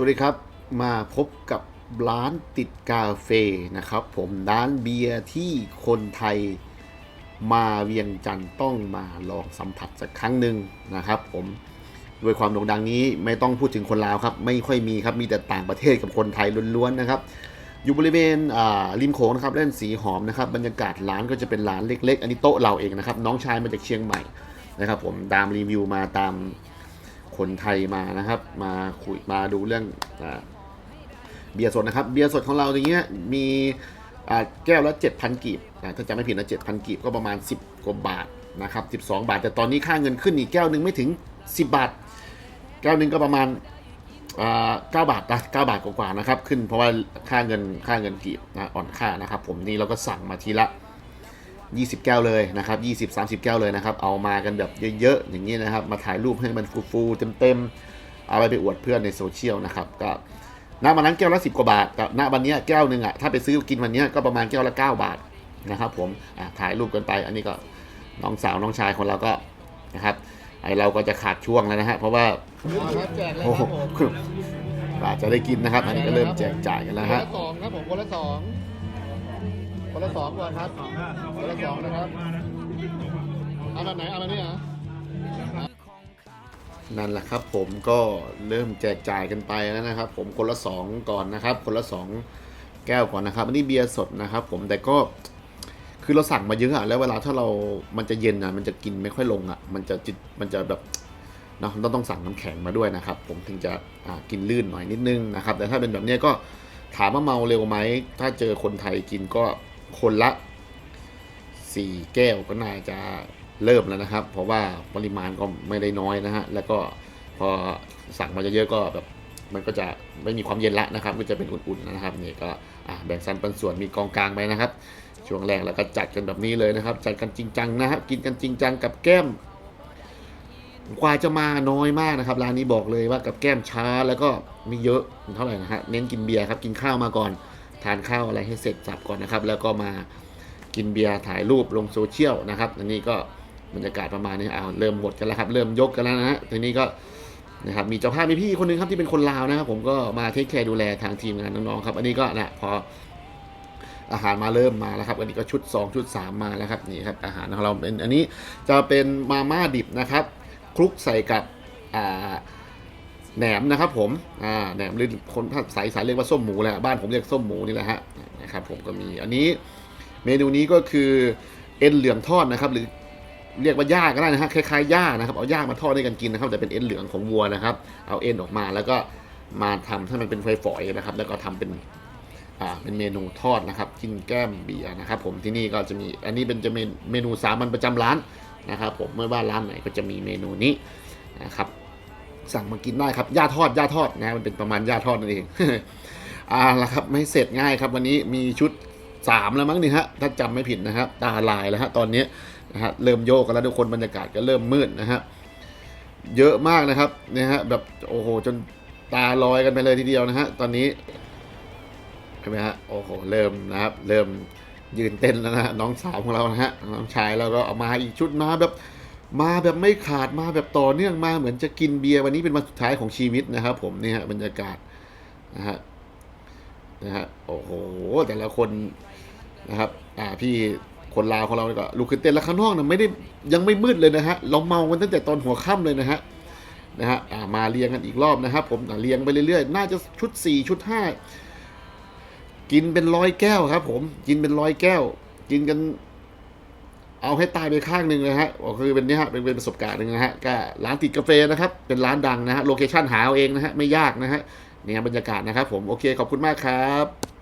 วัสดีครับ มาพบกับร้านติดกาเฟนะครับ ผมร้านเบียร์ที่คนไทยมาเวียงจันทร์ต้องมาลองสัมผัสสักครั้งหนึ่งนะครับ ผมด้วยความโด่งดังนี้ไม่ต้องพูดถึงคนลาวครับ ไม่ค่อยมีครับมีแต่ต่างประเทศกับคนไทยล้วนๆนะครับ อยู่บริเวณริมโขงนะครับเล่นสีหอมนะครับ บรรยากาศร้านก็จะเป็นร้านเล็ก ๆ อันนี้โต๊ะเราเองนะครับ น้องชายมาจากเชียงใหม่นะครับ ผมตามรีวิวมาตาม คนไทยมานะครับ มาคุยมาดูเรื่องเบียร์สดนะครับ เบียร์สดของเราอย่างเงี้ยมีแก้วละ 7,000 กีบถ้าจำไม่ผิดนะ7,000 กีบก็ประมาณ 10 กว่าบาทนะครับ 12 บาท แต่ตอนนี้ค่าเงินขึ้นอีกแก้วหนึ่งไม่ถึง 10 บาท แก้วหนึ่งก็ประมาณอ่าบาทนะ9บาทกว่าๆนะครับ ขึ้นเพราะว่าค่าเงินค่าเงินกีบนะอ่อนค่านะครับ ผมนี่เราก็สั่งมาทีละ 20 แก้วเลยนะครับ20 30 แก้วเลยนะครับ เอามากันแบบเยอะๆอย่างนี้นะครับ มาถ่ายรูปให้มันฟูๆเต็มๆ เอาไปไปอวดเพื่อนในโซเชียลนะครับ ก็ณวันนั้นแก้วละ 10 กว่าบาทแต่ณวันนี้แก้วหนึ่งอะถ้าไปซื้อกินวันนี้ก็ประมาณแก้วละ 9 บาทนะครับ ผมถ่ายรูปกันไป อันนี้ก็น้องสาวน้องชายของเราก็นะครับไอเราก็จะขาดช่วงแล้วนะฮะเพราะว่าจกเลยโอ้โหอาจจะได้กินนะครับ อันนี้ก็เริ่มแจกจ่ายกันแล้วคนฮะละสองครับผมคนละสอง คนละสองก่อนครับคนละสองนะครับเอาแบบไหนเอาแบบนี้เหรอนั่นแหละครับผมก็เริ่มแจกจ่ายกันไปแล้วนะครับ ผมคนละสองก่อนนะครับ คนละสองแก้วก่อนนะครับอันนี้เบียร์สดนะครับ ผมแต่ก็คือเราสั่งมาเยอะอะแล้วเวลาถ้าเรา มันจะเย็นอะมันจะกินไม่ค่อยลงอะมันจะจิตมันจะแบบเนาะเราต้องสั่งน้ำแข็งมาด้วยนะครับ ผมถึงจะอ่ากินลื่นหน่อยนิดนึงนะครับ แต่ถ้าเป็นแบบนี้ก็ถามว่าเมาเร็วไหมถ้าเจอคนไทยกินก็ คนละสี่แก้วก็น่าจะเริ่มแล้วนะครับ เพราะว่าปริมาณก็ไม่ได้น้อยนะฮะ แล้วก็พอสั่งมาเยอะๆก็แบบมันก็จะไม่มีความเย็นละนะครับ ก็จะเป็นอุ่นๆนะครับนี่ก็แบ่งสันปันส่วนมีกองกลางไปนะครับ ช่วงแรกแล้วก็จัดกันแบบนี้เลยนะครับ จัดกันจริงจังนะครับ กินกันจริงจังกับแก้มกว่าจะมาน้อยมากนะครับร้านนี้บอกเลยว่ากับแก้มช้าแล้วก็ไม่เยอะเท่าไหร่นะฮะเน้นกินเบียร์ครับกินข้าวมาก่อน ทานข้าวอะไรให้เสร็จสับก่อนนะครับ แล้วก็มากินเบียร์ถ่ายรูปลงโซเชียลนะครับอันนี้ก็บรรยากาศประมาณนี้เอาเริ่มหมดกันแล้วครับ เริ่มยกกันแล้วนะฮะทีนี้ก็นะครับมีเจ้าภาพมีพี่คนหนึงครับที่เป็นคนลาวนะครับ ผมก็มาเทคแคร์ดูแลทางทีมงานน้องๆครับ อันนี้ก็นะพออาหารมาเริ่มมาแล้วครับ อันนี้ก็ชุด 2 ชุด 3 มาแล้วครับนี่ครับอาหารของเราเป็นอันนี้จะเป็นมาม่าดิบนะครับคลุกใส่กับอ่า แหนมนะครับผมอ่าแหนมหรือคนภาคสายสายเรียกว่าส้มหมูแหละบ้านผมเรียกส้มหมูนี่แหละฮะนะครับผมก็มีอันนี้เมนูนี้ก็คือเอ็นเหลืองทอดนะครับ หรือเรียกว่าย่าก็ได้นะฮะคล้ายๆย่านะครับเอาย่ามาทอดด้วยกันกินนะครับแต่เป็นเอ็นเหลืองของวัวนะครับ เอาเอ็นออกมาแล้วก็มาทำให้มันเป็นฝอยๆนะครับ แล้วก็ทำเป็นอ่าเป็นเมนูทอดนะครับ กินแก้มเบียร์นะครับ ผมที่นี่ก็จะมีอันนี้เป็นจะเป็นเมนูสามัญประจำร้านนะครับ ผมไม่ว่าร้านไหนก็จะมีเมนูนี้นะครับ สั่งมากินได้ครับย่าทอดย่าทอดนะมันเป็นประมาณย่าทอดนั่นเองอ่าละครับไม่เสร็จง่ายครับ วันนี้มีชุดสามแล้วมั้งนี่ฮะถ้าจำไม่ผิดนะครับตาลายแล้วฮะตอนนี้นะฮะเริ่มโยกกันแล้วทุกคนบรรยากาศก็เริ่มมืดนะฮะเยอะมากนะครับเนี่ยฮะแบบโอ้โหจนตาลอยกันไปเลยทีเดียวนะฮะตอนนี้เห็นไหมฮะโอ้โหเริ่มนะครับ เริ่มยืนเต้นแล้วนะฮะน้องสาวของเรานะฮะน้องชายเราก็เอามาอีกชุดมาแบบ มาแบบไม่ขาดมาแบบต่อเนื่องมาเหมือนจะกินเบียร์วันนี้เป็นวันสุดท้ายของชีวิตนะครับ ผมนี่ฮะบรรยากาศนะฮะนะฮะโอ้โหแต่ละคนนะครับอ่าพี่คนลาวของเรานี่ก็ลุกขึ้นเต้นแล้วข้างนอกนะไม่ได้ยังไม่มืดเลยนะฮะเราเมากันตั้งแต่ตอนหัวค่ำเลยนะฮะนะฮะอ่ามาเรียงกันอีกรอบนะครับ ผมอ่าเรียงไปเรื่อยๆ น่าจะชุด 4 ชุด 5 กินเป็นร้อยแก้วครับ ผมกินเป็นร้อยแก้ว กินกัน เอาให้ตายไปข้างหนึ่งเลยฮะก็คือเป็นเนี้ฮะเป็นเป็นประสบการณ์หนึ่งนะฮะก็ร้านติดกาแฟนะครับ เป็นร้านดังนะฮะโลเคชั่นหาเอาเองนะฮะไม่ยากนะฮะเนี่ยบรรยากาศนะครับผมโอเคขอบคุณมากครับ